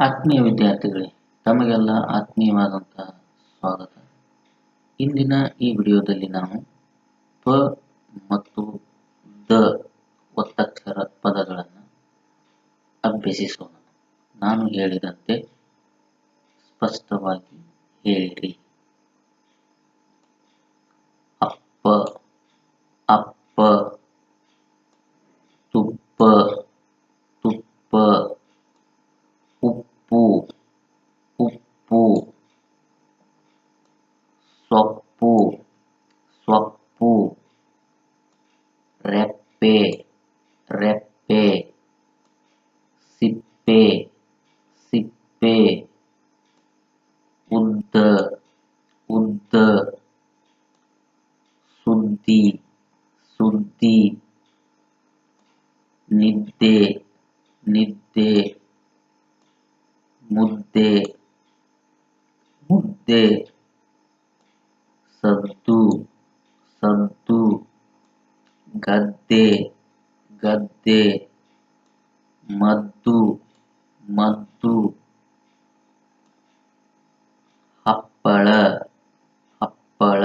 ಆತ್ಮೀಯ ವಿದ್ಯಾರ್ಥಿಗಳೇ, ತಮಗೆಲ್ಲ ಆತ್ಮೀಯವಾದಂತಹ ಸ್ವಾಗತ. ಇಂದಿನ ಈ ವಿಡಿಯೋದಲ್ಲಿ ನಾವು ಪ ಮತ್ತು ದ ಒತ್ತಕ್ಷರ ಪದಗಳನ್ನು ಅಭ್ಯಸಿಸೋಣ. ನಾನು ಹೇಳಿದಂತೆ ಸ್ಪಷ್ಟವಾಗಿ ಹೇಳಿರಿ. pu. Repe repe sippe sippe unte unte sunti. Sunti. Ninte Ninte Munte mudde. Mudde. ಸದ್ದು ಗದ್ದೆ ಗದ್ದೆ ಮದ್ದು ಮದ್ದು ಹಪ್ಪಳ ಹಪ್ಪಳ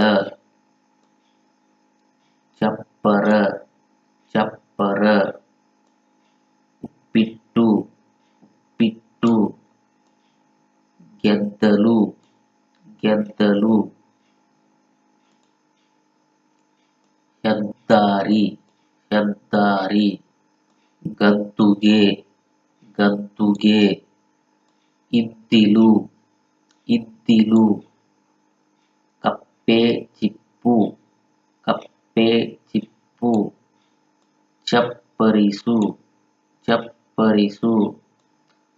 ಚಪ್ಪರ ಚಪ್ಪರ ಉಪ್ಪಿಟ್ಟು ಉಪ್ಪಿಟ್ಟು ಗೆದ್ದಲು ಗೆದ್ದಲು. ಹೆದ್ದಾರಿ ಹೆದ್ದಾರಿ ಗದ್ದುಗೆ ಗದ್ದುಗೆ. ಇದ್ದಿಲು ಇದ್ದಿಲು ಕಪ್ಪೆ ಚಿಪ್ಪು ಕಪ್ಪೆ ಚಿಪ್ಪು. ಚಪ್ಪರಿಸು ಚಪ್ಪರಿಸು.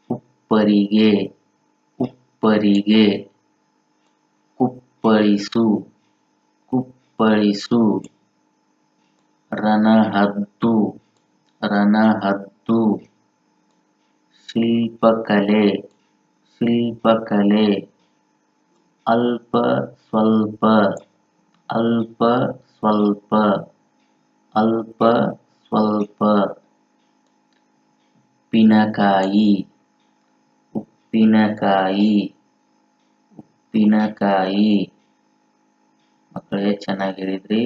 ಉಪ್ಪರಿಗೆ ಉಪ್ಪರಿಗೆ. ಕುಪ್ಪಳಿಸು ಕುಪ್ಪಳಿಸು. ರಣಹದ್ದು ರಣಹದ್ದು. ಶಿಲ್ಪಕಲೆ ಶಿಲ್ಪಕಲೆ. ಅಲ್ಪ ಸ್ವಲ್ಪ ಅಲ್ಪ ಸ್ವಲ್ಪ ಅಲ್ಪ ಸ್ವಲ್ಪ. ಉಪ್ಪಿನಕಾಯಿ ಉಪ್ಪಿನಕಾಯಿ ಉಪ್ಪಿನಕಾಯಿ. ಮಕ್ಕಳೇ ಚೆನ್ನಾಗಿ ಹೇಳಿದ್ರಿ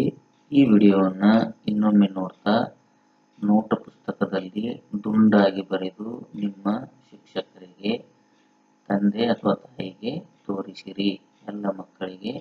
ಈ ವಿಡಿಯೋವನ್ನು ಇನ್ನೊಮ್ಮೆ ನೋಡ್ತಾ ನೋಟ ಪುಸ್ತಕದಲ್ಲಿ ದುಂಡಾಗಿ ಬರೆದು ನಿಮ್ಮ ಶಿಕ್ಷಕರಿಗೆ, ತಂದೆ ಅಥವಾ ತಾಯಿಗೆ ತೋರಿಸಿರಿ. ಎಲ್ಲ ಮಕ್ಕಳಿಗೆ